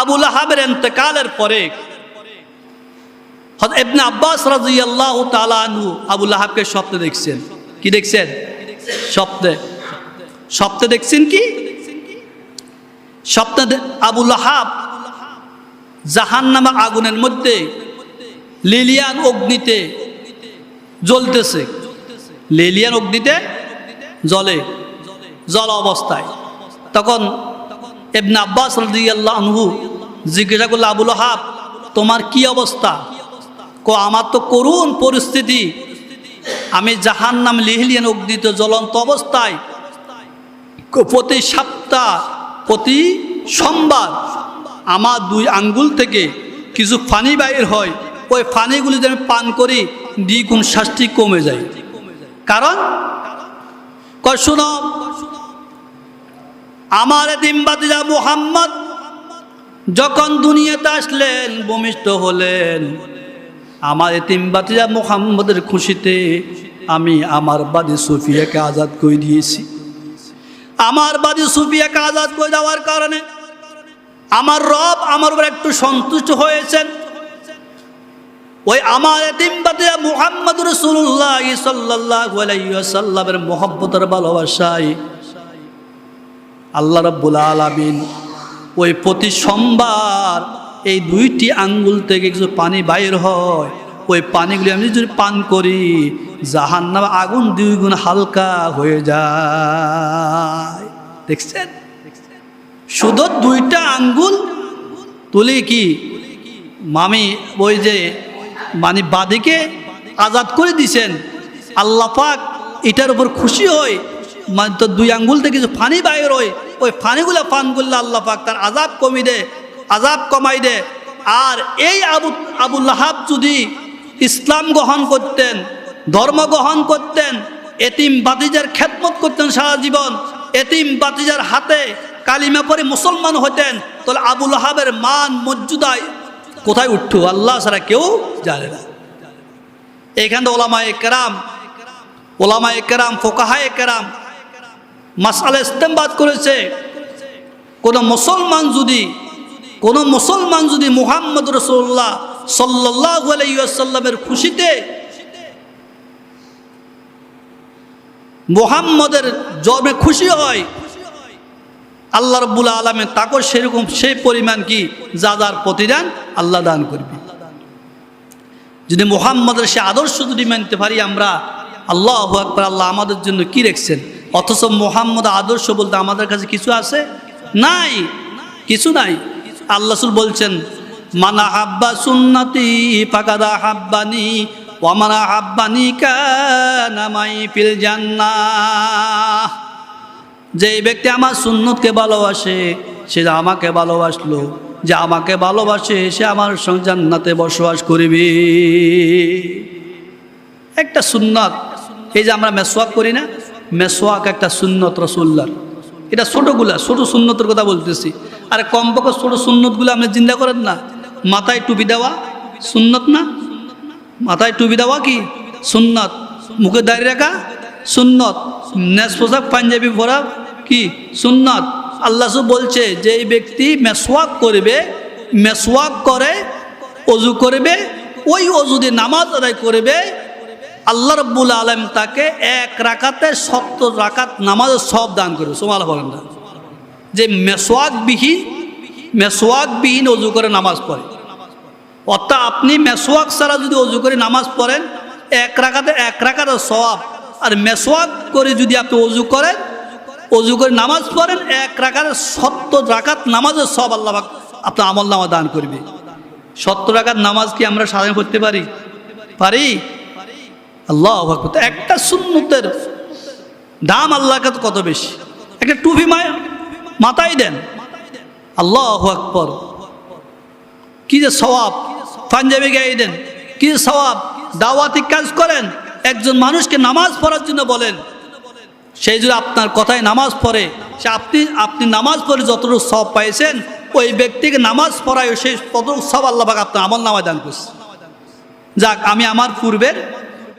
আবুল আহাবের এতেকালের পরে ইবনে আব্বাস রাদিয়াল্লাহু তাআলা আনহু আবুল আহাবকে স্বপ্নে দেখছেন। কি দেখছেন? স্বপ্নে। স্বপ্নে দেখছেন কি? স্বপ্নে আবুল আহাব জাহান নামা আগুনের মধ্যে লিলিয়ান অগ্নিতে জ্বলতেছে। লিলিয়ান অগ্নিতে জলে জল অবস্থায়। তখন এবনে আব্বাস আনহু জিজ্ঞাসা করল আবুল হাব তোমার কি অবস্থা? কো, আমার তো করুণ পরিস্থিতি। আমি জাহান নাম লিহলিয়ান অগ্নিতে জ্বলন্ত অবস্থায় প্রতি সপ্তাহ, প্রতি সোমবার আমার দুই আঙ্গুল থেকে কিছু ফানি বাইর হয়। ওই ফানিগুলি যদি আমি পান করি, দ্বিগুণ শাস্তি কমে যায়। কারণ, কয়, শুনো আমার দিমবাদিজা মুহাম্মদ, যখন দুনিয়াতে আসলেন, ভূমিষ্ঠ হলেন, আমার এতিমবাতিজা মুহাম্মদের খুশিতে আমি আমার বাদী সুফিয়াকে আজাদ করে দিয়েছি। আমার বাদি সুফিয়াকে আজাদ করে দেওয়ার কারণে আমার রব আমার উপর একটু সন্তুষ্ট হয়েছেন। ওই আমার এতিমবাতিজা মুহাম্মদ রসুল্লাহ সাল্লাহ আলাইসাল্লামের মোহব্বতের ভালোবাসায় আল্লাহ রব্বুল আলামিন ওই প্রতি সোমবার এই দুইটি আঙ্গুল থেকে কিছু পানি বাইর হয়। ওই পানিগুলি আমি যদি পান করি, জাহান্নাম আগুন দুই গুণ হালকা হয়ে যায়। দেখছেন? শুধু দুইটা আঙ্গুল? তুলে কি মামি ওই যে মানে বাদিকে আজাদ করে দিছেন? আল্লাহ পাক এটার উপর খুশি হয়। মানে তো দুই আঙ্গুল থেকে কিছু ফানি বাইর হয়। ওই ফানিগুলো করলে আল্লাহ পাক তার আজাব কমি দে আজাব কমাই দে। আর এই আবু আবুল হাব যদি ইসলাম গ্রহণ করতেন, ধর্ম গ্রহণ করতেন, এতিম বাতিজার খেদমত করতেন সারা জীবন, এতিম বাতিজার হাতে কালিমা পরে মুসলমান হতেন, তাহলে আবুল হাবের মান মর্যাদায় কোথায় উঠতো? আল্লাহ ছাড়া কেউ জানে না। এখানে ওলামা একরাম ওলামা একরাম ফোকাহা একরাম মাসালা ইস্তেমবাদ করেছে। কোনো মুসলমান যদি, কোনো মুসলমান যদি মুহাম্মদ রসুল্লাহ সাল্লাহ আলাইসাল্লামের খুশিতে মুহাম্মদের জন্মে খুশি হয়, আল্লাহ রব্বুল আলমে তাকে সেরকম সেই পরিমাণ কি, যা যার প্রতিদান আল্লাহ দান করবে। যদি মুহাম্মদের সে আদর্শ যদি মানতে পারি আমরা, আল্লাহ আকবর, আল্লাহ আমাদের জন্য কি রেখছেন? অথচ মোহাম্মদ আদর্শ বলতে আমাদের কাছে কিছু আছে? নাই। কিছু নাই। আল্লাহ বলছেন, মানা হাব্বা সুন্নতি পাকাদা হাব্বানি ওমানা হাব্বানি কানামাই ফিল জান্নাহ। যে ব্যক্তি আমার সুন্নতকে ভালোবাসে, সে আমাকে ভালোবাসলো, যে আমাকে ভালোবাসে, সে আমার সঙ্গে জান্নাতে বসবাস করবে। একটা সুন্নত, এই যে আমরা মেসোয়াক করি না মেসোয়াক একটা সুন্নত রসুল্লার। এটা ছোটোগুলা, ছোটো সুন্নতের কথা বলতেছি। আর কমপক্ষে ছোটো সুন্নতগুলো আপনি চিন্তা করেন না। মাথায় টুপি দেওয়া, সুন্নত না? মাথায় টুপি দেওয়া কি? সুন্নত। মুখে দাঁড়িয়ে রাখা, সুন্নত। নেস পোশাক, পাঞ্জাবি পরা কি? সুন্নত। আল্লাহ বলছে যে এই ব্যক্তি মেসওয়াক করবে মেসওয়াক করে, অজু করবে, ওই অজুদে নামাজ আদায় করবে আল্লাহ রব্বুল আলম তাকে এক রাকাতে সত্তর রাকাত নামাজের সব দান করবে সোমাল বলেন যে মেসওয়াকবিহীন মেসওয়াকবিহীন অজু করে নামাজ পড়ে। অর্থাৎ আপনি মেসোয়াক ছাড়া যদি অজু করে নামাজ পড়েন, এক রাখাতে এক রাখাতে সব আর মেসোয়াক করে যদি আপনি অজু করেন, অজু করে নামাজ পড়েন, এক রাখাতে সত্তর রাখাত নামাজের সব আল্লাহ আপনার আমল নামা দান করবে। সত্তর রাখাত নামাজ কি আমরা সাধন করতে পারি? পারি? আল্লাহ একটা সুন্নতের দাম আল্লাহর কাছে কত বেশি? একটা টুপি মায়? মাথায় দেন। আল্লাহ আকবর। কি যে সওয়াব? পাঞ্জাবি গায়ে দেন। কি যে সওয়াব? দাওয়াতি কাজ করেন। একজন মানুষকে নামাজ পড়ার জন্য বলেন। সেই যদি আপনার কথায় নামাজ পড়ে, সে আপনি আপনি নামাজ পড়ে যতটুকু সব পাইছেন, ওই ব্যক্তিকে নামাজ পড়ায় সেই ততটুকু সব আল্লাহ আপনার আমল নামায় দান করছে। যাক, আমি আমার পূর্বের